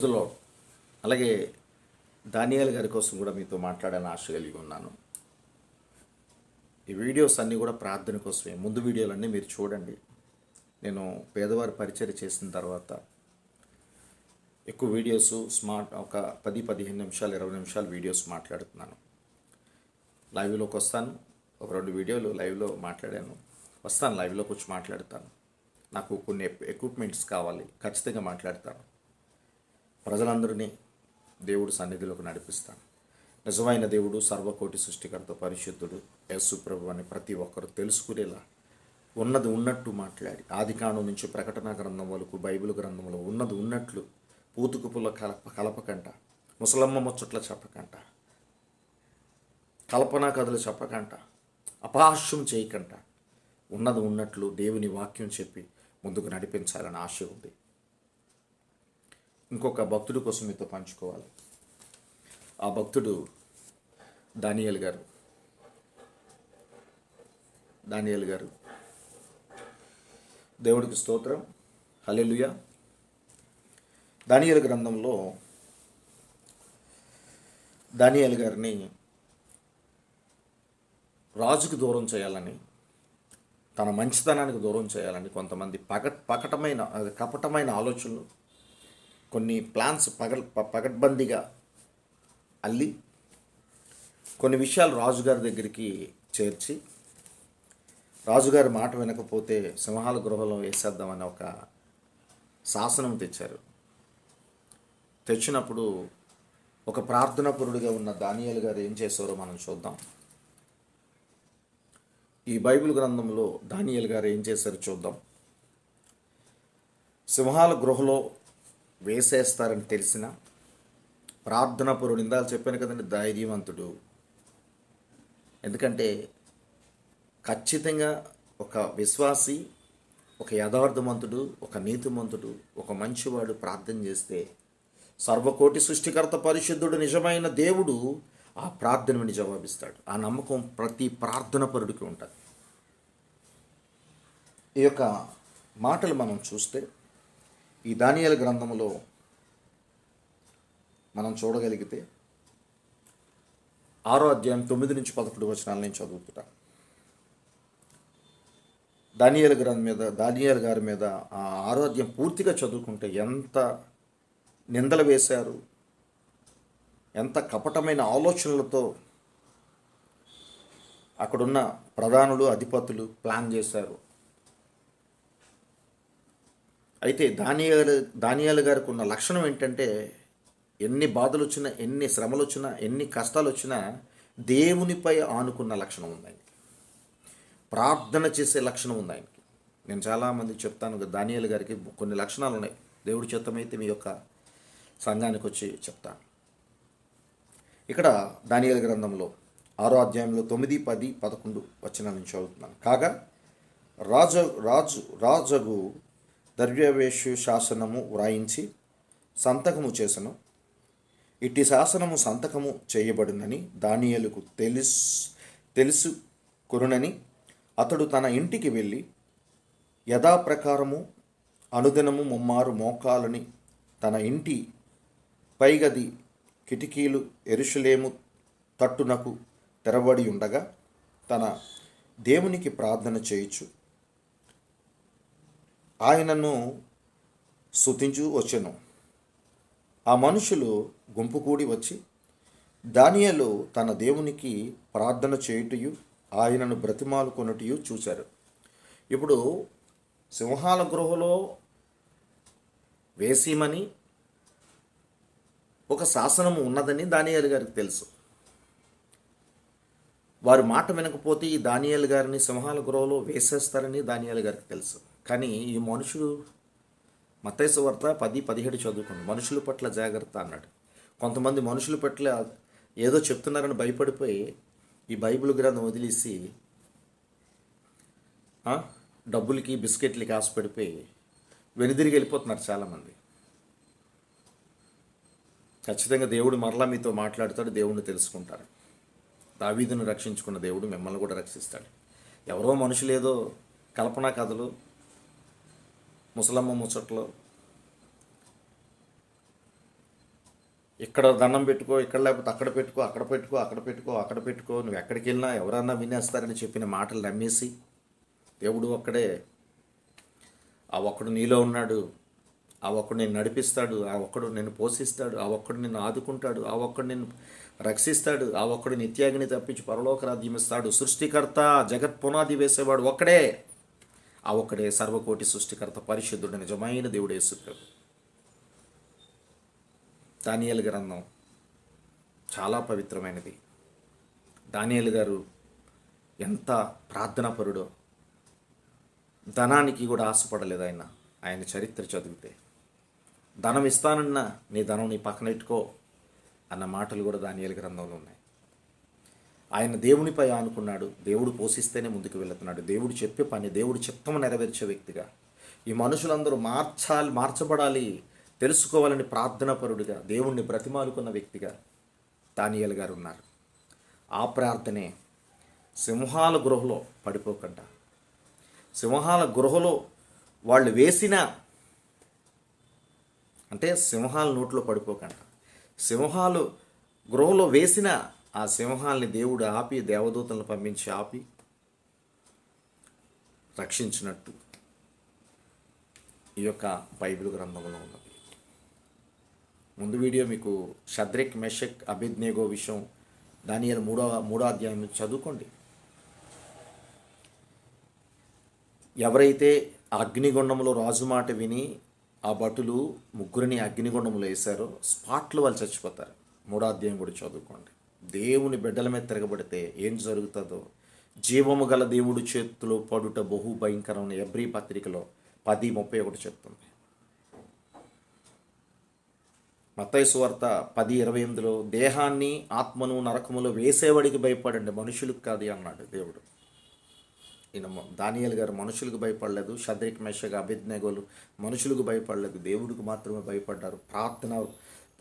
రోజులో అలాగే దానియాల్ గారి కోసం కూడా మీతో మాట్లాడాలని ఆశ కలిగి ఉన్నాను. ఈ వీడియోస్ అన్నీ కూడా ప్రార్థన కోసమే. ముందు వీడియోలన్నీ మీరు చూడండి. నేను పేదవారి పరిచయం చేసిన తర్వాత ఎక్కువ వీడియోస్ స్మార్ట్ ఒక పది పదిహేను నిమిషాలు ఇరవై నిమిషాలు వీడియోస్ మాట్లాడుతున్నాను. లైవ్లోకి వస్తాను. ఒక రెండు వీడియోలు లైవ్లో మాట్లాడాను. వస్తాను లైవ్లోకి వచ్చి మాట్లాడతాను. నాకు కొన్ని ఎక్విప్మెంట్స్ కావాలి. ఖచ్చితంగా మాట్లాడతాను. ప్రజలందరినీ దేవుడు సన్నిధిలోకి నడిపిస్తాను నిజమైన దేవుడు సర్వకోటి సృష్టికర్త పరిశుద్ధుడు యేసు ప్రభు అని ప్రతి ఒక్కరు తెలుసుకునేలా ఉన్నది ఉన్నట్టు మాట్లాడి ఆదికాండం నుంచి ప్రకటన గ్రంథం వరకు బైబిల్ గ్రంథంలో ఉన్నది ఉన్నట్లు పూతుకుపుల కలప కలపకంట ముసలమ్మ ముచ్చట్ల చెప్పకంట కల్పనా కథలు చెప్పకంట అపహాస్యం చేయకంట. ఉన్నది ఉన్నట్లు దేవుని వాక్యం చెప్పి ముందుకు నడిపించాలని ఆశ ఉంది. ఇంకొక భక్తుడి కోసం మీతో పంచుకోవాలి. ఆ భక్తుడు దానియల్ గారు. దానియల్ గారు. దేవుడికి స్తోత్రం. హలెలుయ దానియల్ గ్రంథంలో దానియల్ గారిని రాజుకు దూరం చేయాలని తన మంచితనానికి దూరం చేయాలని కొంతమంది పక పకటమైన కపటమైన ఆలోచనలు కొన్ని ప్లాన్స్ పగ పగడ్బందీగా అల్లి కొన్ని విషయాలు రాజుగారి దగ్గరికి చేర్చి రాజుగారి మాట వినకపోతే సింహాల గృహంలో వేసేద్దామని ఒక శాసనం తెచ్చారు. తెచ్చినప్పుడు ఒక ప్రార్థనాపరుడిగా ఉన్న దానియాలు గారు ఏం చేశారో మనం చూద్దాం. ఈ బైబిల్ గ్రంథంలో దానియల్ గారు ఏం చేశారో చూద్దాం. సింహాల గృహలో వేసేస్తారని తెలిసిన ప్రార్థన పరుడు ఇందాక చెప్పాను కదండి ధైర్యవంతుడు. ఎందుకంటే ఖచ్చితంగా ఒక విశ్వాసి ఒక యథార్థవంతుడు ఒక నీతిమంతుడు ఒక మంచివాడు ప్రార్థన చేస్తే సర్వకోటి సృష్టికర్త పరిశుద్ధుడు నిజమైన దేవుడు ఆ ప్రార్థన విని జవాబిస్తాడు. ఆ నమ్మకం ప్రతి ప్రార్థన పరుడికి ఉంటుంది. ఈ యొక్క మాటలు మనం చూస్తే ఈ దానియాల గ్రంథంలో మనం చూడగలిగితే ఆరో అధ్యాయం తొమ్మిది నుంచి పదకొండు వచనాల నేను చదువుతున్నా. దానియాల గ్రంథం మీద దానియాల గారి మీద ఆ ఆరో అధ్యాయం పూర్తిగా చదువుకుంటే ఎంత నిందలు వేశారు ఎంత కపటమైన ఆలోచనలతో అక్కడున్న ప్రధానులు అధిపతులు ప్లాన్ చేశారు. అయితే దానియాలు దానియాలు గారికి ఉన్న లక్షణం ఏంటంటే ఎన్ని బాధలు వచ్చినా ఎన్ని శ్రమలు వచ్చినా ఎన్ని కష్టాలు వచ్చినా దేవునిపై ఆనుకున్న లక్షణం ఉంది ఆయనకి. ప్రార్థన చేసే లక్షణం ఉంది ఆయనకి. నేను చాలామంది చెప్తాను దానియాలు గారికి కొన్ని లక్షణాలు ఉన్నాయి దేవుడి చిత్తమైతే మీ యొక్క సంఘానికి వచ్చి చెప్తాను. ఇక్కడ దానియాల గ్రంథంలో ఆరో అధ్యాయంలో తొమ్మిది పది పదకొండు వచ్చిన నుంచి చదువుతున్నాను. కాగా రాజు రాజు రాజగు దర్వ్యవేషు శాసనము వ్రాయించి సంతకము చేసను. ఇట్టి శాసనము సంతకము చేయబడునని దానియలకు తెలుసు తెలుసుకునునని అతడు తన ఇంటికి వెళ్ళి యథాప్రకారము అనుదినము ముమ్మారు మోకాలని తన ఇంటి పైగది కిటికీలు ఎరుషులేము తట్టునకు తెరబడి ఉండగా తన దేవునికి ప్రార్థన చేయొచ్చు ఆయనను స్తుతించు వచ్చెను. ఆ మనుషులు గుంపు కూడి వచ్చి దానియలు తన దేవునికి ప్రార్థన చేయుటయు ఆయనను బ్రతిమాలు కొనుటయు చూశారు ఇప్పుడు సింహాల గృహలో వేసిమని ఒక శాసనము ఉన్నదని దానియాలు గారికి తెలుసు. వారి మాట వినకపోతే ఈ దానియాలు గారిని సింహాల గృహలో వేసేస్తారని దానియాలు గారికి తెలుసు. కానీ ఈ మనుషుడు మతేసు వార్త పది పదిహేడు చదువుకోండి మనుషుల పట్ల జాగ్రత్త అన్నాడు. కొంతమంది మనుషుల పట్ల ఏదో చెప్తున్నారని భయపడిపోయి ఈ బైబిల్ గ్రంథం వదిలేసి డబ్బులకి బిస్కెట్లకి ఆశపడిపోయి వెనుదిరిగి వెళ్ళిపోతున్నారు చాలామంది. ఖచ్చితంగా దేవుడు మరలా మీతో మాట్లాడతాడు దేవుడిని తెలుసుకుంటారు దావీదును రక్షించుకున్న దేవుడు మిమ్మల్ని కూడా రక్షిస్తాడు. ఎవరో మనుషులేదో కల్పనా కథలు ముసలమ్మ ముచ్చట్లు. ఇక్కడ దండం పెట్టుకో ఇక్కడ లేకపోతే అక్కడ పెట్టుకో అక్కడ పెట్టుకో అక్కడ పెట్టుకో అక్కడ పెట్టుకో నువ్వు ఎక్కడికి వెళ్ళినా ఎవరన్నా వినేస్తారని చెప్పిన మాటలు నమ్మేసి దేవుడు ఒక్కడే ఆ ఒక్కడు నీలో ఉన్నాడు ఆ ఒక్కడు నేను నడిపిస్తాడు ఆ ఒక్కడు నిన్ను పోషిస్తాడు ఆ ఒక్కడు నిన్ను ఆదుకుంటాడు ఆ ఒక్కడు నిన్ను రక్షిస్తాడు ఆ ఒక్కడు నిత్యాగ్ని తప్పించి పరలోక ఇస్తాడు. సృష్టికర్త జగత్ పునాది వేసేవాడు ఒక్కడే. ఆ ఒక్కడే సర్వకోటి సృష్టికర్త పరిశుద్ధుడు నిజమైన దేవుడు యేసుప్రభు. దానియలు గ్రంథం చాలా పవిత్రమైనది. దానియలు గారు ఎంత ప్రార్థనాపరుడో ధనానికి కూడా ఆశపడలేదు ఆయన ఆయన చరిత్ర చదివితే. ధనం ఇస్తానన్నా నీ ధనం నీ పక్కన పెట్టుకో అన్న మాటలు కూడా దానియలు గ్రంథంలో ఉన్నాయి. ఆయన దేవునిపై ఆనుకున్నాడు దేవుడు పోషిస్తేనే ముందుకు వెళుతున్నాడు. దేవుడు చెప్పే పని దేవుడు చిత్తము నెరవేర్చే వ్యక్తిగా. ఈ మనుషులందరూ మార్చాలి మార్చబడాలి తెలుసుకోవాలని ప్రార్థనాపరుడిగా దేవుణ్ణి బ్రతిమాలుకున్న వ్యక్తిగా దానియల్ గారు ఉన్నారు. ఆ ప్రార్థనే సింహాల గృహలో పడిపోకుండా సింహాల గృహలో వాళ్ళు వేసిన అంటే సింహాల నోట్లో పడిపోకుండా సింహాలు గృహలో వేసిన ఆ సింహాల్ని దేవుడు ఆపి దేవదూతలను పంపించి ఆపి రక్షించినట్టు ఈ యొక్క బైబిల్ గ్రంథంలో ఉన్నది. ముందు వీడియో మీకు షద్రిక్ మెషక్ అభిజ్ఞేగో విషయం దాని మూడో మూడో అధ్యాయం చదువుకోండి. ఎవరైతే అగ్నిగుండంలో రాజు మాట విని ఆ భటులు ముగ్గురిని అగ్నిగుండంలో వేశారో స్పాట్లో వాళ్ళు చచ్చిపోతారు. మూడో అధ్యాయం కూడా చదువుకోండి. దేవుని బిడ్డల మీద తిరగబడితే ఏం జరుగుతుందో? జీవము గల దేవుడు చేతిలో పడుట బహు భయంకరమైన ఎబ్రి పత్రికలో పది ముప్పై ఒకటి చెప్తుంది. మత్తయి సువార్త పది ఇరవై ఎనిమిదిలో దేహాన్ని ఆత్మను నరకములో వేసేవాడికి భయపడండి మనుషులకు కాదు అన్నాడు దేవుడు. ఈయన దానియల్ గారు మనుషులకు భయపడలేదు షద్రిక్ మెషగా అభిజ్ఞగోలు మనుషులకు భయపడలేదు దేవుడికి మాత్రమే భయపడ్డారు ప్రార్థన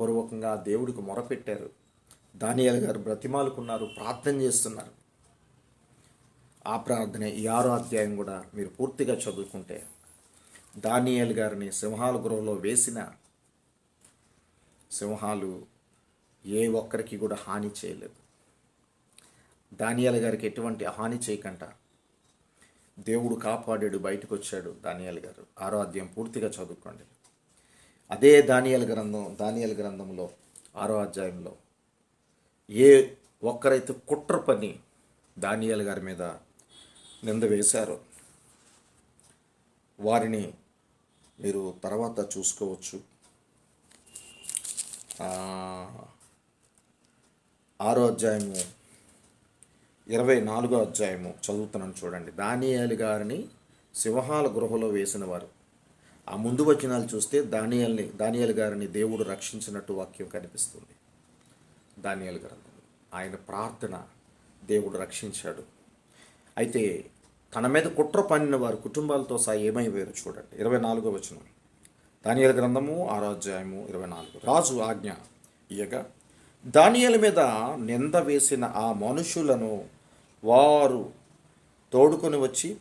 పూర్వకంగా దేవుడికి మొరపెట్టారు. దానియాల గారు బ్రతిమాలుకున్నారు ప్రార్థన చేస్తున్నారు. ఆ ప్రార్థన ఈ ఆరో అధ్యాయం కూడా మీరు పూర్తిగా చదువుకుంటే దానియల్ గారిని సింహాల గృహంలో వేసిన సింహాలు ఏ ఒక్కరికి కూడా హాని చేయలేదు. దానియాల గారికి ఎటువంటి హాని చేయకుండా దేవుడు కాపాడాడు బయటకు వచ్చాడు దానియాల గారు. ఆరో అధ్యాయం పూర్తిగా చదువుకోండి. అదే దానియాల గ్రంథం దానియాల గ్రంథంలో ఆరో అధ్యాయంలో ఏ ఒక్కరైతే కుట్ర పని దానియాల గారి మీద నింద వేశారో వారిని మీరు తర్వాత చూసుకోవచ్చు. ఆరో అధ్యాయము ఇరవై నాలుగో అధ్యాయము చదువుతున్నాను చూడండి. దానియాలి గారిని సింహాల గృహలో వేసిన వారు ఆ ముందు వచనాలు చూస్తే దానియాల్ని దానియాలి గారిని దేవుడు రక్షించినట్టు వాక్యం కనిపిస్తుంది. దానియాల గ్రంథం. ఆయన ప్రార్థన దేవుడు రక్షించాడు. అయితే తన మీద కుట్ర పన్నిన వారి కుటుంబాలతో సహా ఏమైపోయారు చూడండి. ఇరవై నాలుగో వచనం. దానియల గ్రంథము ఆరాధ్యాయము ఇరవై నాలుగు. రాజు ఆజ్ఞ ఇయగా దానియల మీద నింద వేసిన ఆ మనుషులను వారు తోడుకొని వచ్చి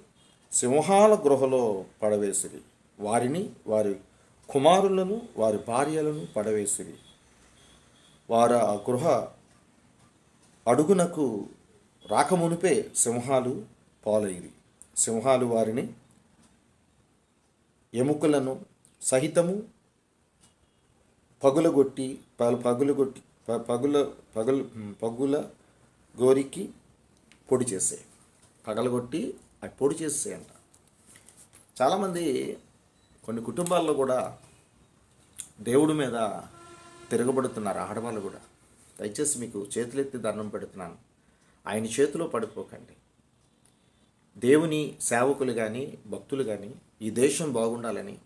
సింహాల గృహలో పడవేసిరి. వారిని వారి కుమారులను వారి భార్యలను పడవేసిరి. వారు ఆ గృహ అడుగునకు రాకమునిపే సింహాలు పాలైరి సింహాలు వారిని ఎముకలను సహితము పగులగొట్టి ప- పగులగొట్టి ప- పగుల పగుల పగుల గోరికి పొడి చేసాయి. పగలగొట్టి అవి పొడి చేసేయంట. చాలామంది కొన్ని కుటుంబాల్లో కూడా దేవుడి మీద తిరగబడుతున్నారు ఆడవాళ్ళు కూడా. దయచేసి మీకు చేతులెత్తి దండం పెడుతున్నాను. ఆయన చేతిలో పడిపోకండి. దేవుని సేవకులు కానీ భక్తులు కానీ ఈ దేశం బాగుండాలని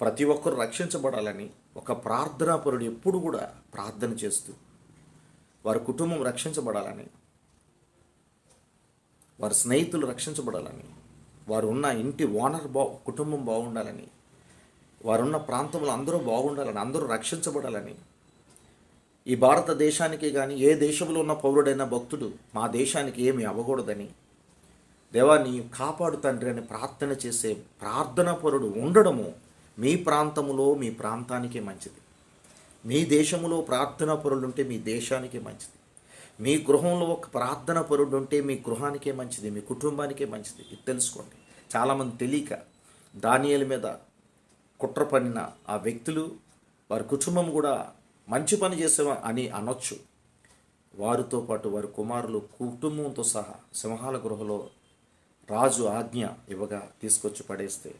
ప్రతి ఒక్కరు రక్షించబడాలని ఒక ప్రార్థనాపరుడు ఎప్పుడు కూడా ప్రార్థన చేస్తూ వారి కుటుంబం రక్షించబడాలని వారి స్నేహితులు రక్షించబడాలని వారు ఉన్న ఇంటి ఓనర్ బా కుటుంబం బాగుండాలని వారున్న ప్రాంతంలో అందరూ బాగుండాలని అందరూ రక్షించబడాలని. ఈ భారతదేశానికి కానీ ఏ దేశంలో ఉన్న పౌరుడైన భక్తుడు మా దేశానికి ఏమి అవ్వకూడదని. దేవాన్ని కాపాడు తండ్రి అని ప్రార్థన చేసే ప్రార్థనాపరుడు ఉండడము మీ ప్రాంతములో మీ ప్రాంతానికే మంచిది. మీ దేశంలో ప్రార్థనా పరులు ఉంటే మీ దేశానికి మంచిది. మీ గృహంలో ఒక ప్రార్థన పరుడు ఉంటే మీ గృహానికే మంచిది మీ కుటుంబానికే మంచిది. ఇది తెలుసుకోండి. చాలామంది తెలియక దానియల మీద కుట్ర పడిన ఆ వ్యక్తులు వారి కుటుంబం కూడా మంచి పని చేసేవా అని అనొచ్చు. వారితో పాటు వారి కుమారులు కుటుంబంతో సహా సింహాల గృహలో రాజు ఆజ్ఞ ఇవ్వగా తీసుకొచ్చి పడేస్తే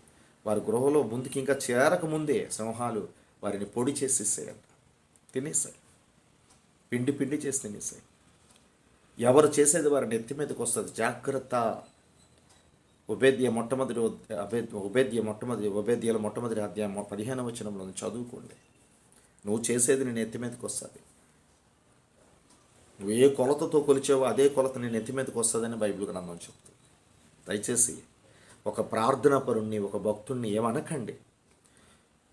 వారి గృహలో ముందుకి ఇంకా చేరక ముందే సింహాలు వారిని పొడి చేసేసాయంట తినేసాయి పిండి పిండి చేసి తినేసాయి ఎవరు చేసేది వారి నెత్తి మీదకి వస్తుంది? జాగ్రత్త ఉపేద్య మొట్టమొదటి ఉపేద్య మొట్టమొదటి ఉపేద్యల మొట్టమొదటి అధ్యాయం పదిహేను వచనంలో చదువుకోండి. నువ్వు చేసేది నేను ఎత్తిమీదకి వస్తుంది. నువ్వు ఏ కొలతతో కొలిచావో అదే కొలత నేను నెత్తి మీదకి వస్తుందని బైబిల్ గ్రంథం చెప్తుంది. దయచేసి ఒక ప్రార్థనా పరుణ్ణి ఒక భక్తుణ్ణి ఏమనకండి.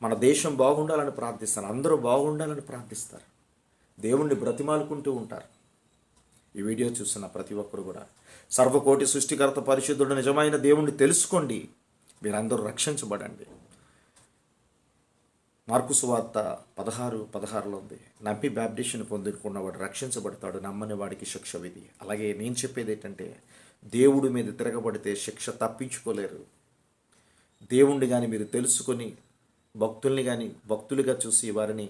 మన దేశం బాగుండాలని ప్రార్థిస్తాను అందరూ బాగుండాలని ప్రార్థిస్తారు. దేవుణ్ణి బ్రతిమాలుకుంటూ ఉంటారు. ఈ వీడియో చూస్తున్న ప్రతి ఒక్కరు కూడా సర్వకోటి సృష్టికర్త పరిశుద్ధుడు నిజమైన దేవుణ్ణి తెలుసుకోండి. మీరందరూ రక్షించబడండి. మార్కు సువార్త పదహారు పదహారులో ఉంది. నమ్మి బ్యాప్టిషన్ పొందుకున్నవాడు రక్షించబడతాడు నమ్మని వాడికి శిక్ష విధి. అలాగే నేను చెప్పేది ఏంటంటే దేవుడి మీద తిరగబడితే శిక్ష తప్పించుకోలేరు. దేవుణ్ణి కానీ మీరు తెలుసుకొని భక్తుల్ని కానీ భక్తులుగా చూసి వారిని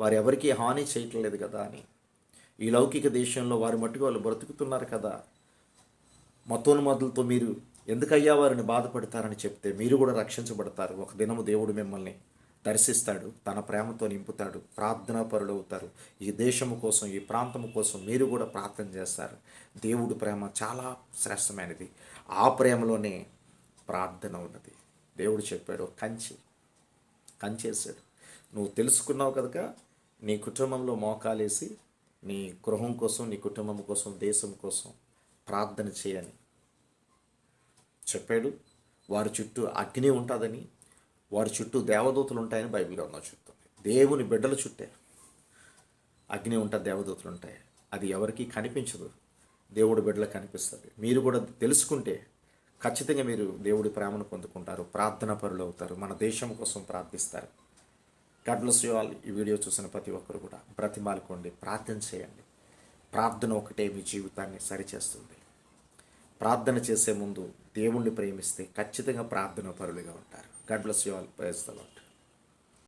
వారు ఎవరికీ హాని చేయట్లేదు కదా అని. ఈ లౌకిక దేశంలో వారి మట్టుకు వాళ్ళు బ్రతుకుతున్నారు కదా. మతోన్మాదులతో మీరు ఎందుకయ్యా వారిని బాధపడతారని చెప్తే మీరు కూడా రక్షించబడతారు. ఒక దినము దేవుడు మిమ్మల్ని దర్శిస్తాడు తన ప్రేమతో నింపుతాడు ప్రార్థనాపరులు అవుతారు ఈ దేశము కోసం ఈ ప్రాంతము కోసం మీరు కూడా ప్రార్థన చేస్తారు. దేవుడు ప్రేమ చాలా శ్రేష్టమైనది. ఆ ప్రేమలోనే ప్రార్థన ఉన్నది. దేవుడు చెప్పాడు కంచి కంచేసాడు నువ్వు తెలుసుకున్నావు కనుక నీ కుటుంబంలో మోకాలేసి నీ గృహం కోసం నీ కుటుంబం కోసం దేశం కోసం ప్రార్థన చేయని చెప్పాడు వారి చుట్టూ అగ్ని ఉంటుందని వారి చుట్టూ దేవదూతలు ఉంటాయని బైబిల్ గ్రంథం చెప్తుంది. దేవుని బిడ్డల చుట్టే అగ్ని ఉంటుంది దేవదూతలు ఉంటాయి. అది ఎవరికీ కనిపించదు. దేవుడి బిడ్డలకు కనిపిస్తుంది. మీరు కూడా తెలుసుకుంటే ఖచ్చితంగా మీరు దేవుడి ప్రేమను పొందుకుంటారు ప్రార్థన పరులు అవుతారు మన దేశం కోసం ప్రార్థిస్తారు. God bless you all. ఈ వీడియో చూసిన ప్రతి ఒక్కరు కూడా బ్రతిమాలుకోండి ప్రార్థన చేయండి. ప్రార్థన ఒకటే మీ జీవితాన్ని సరిచేస్తుంది. ప్రార్థన చేసే ముందు దేవుణ్ణి ప్రేమిస్తే ఖచ్చితంగా ప్రార్థన పరులుగా ఉంటారు గడ్ల బ్లెస్ యూ ఆల్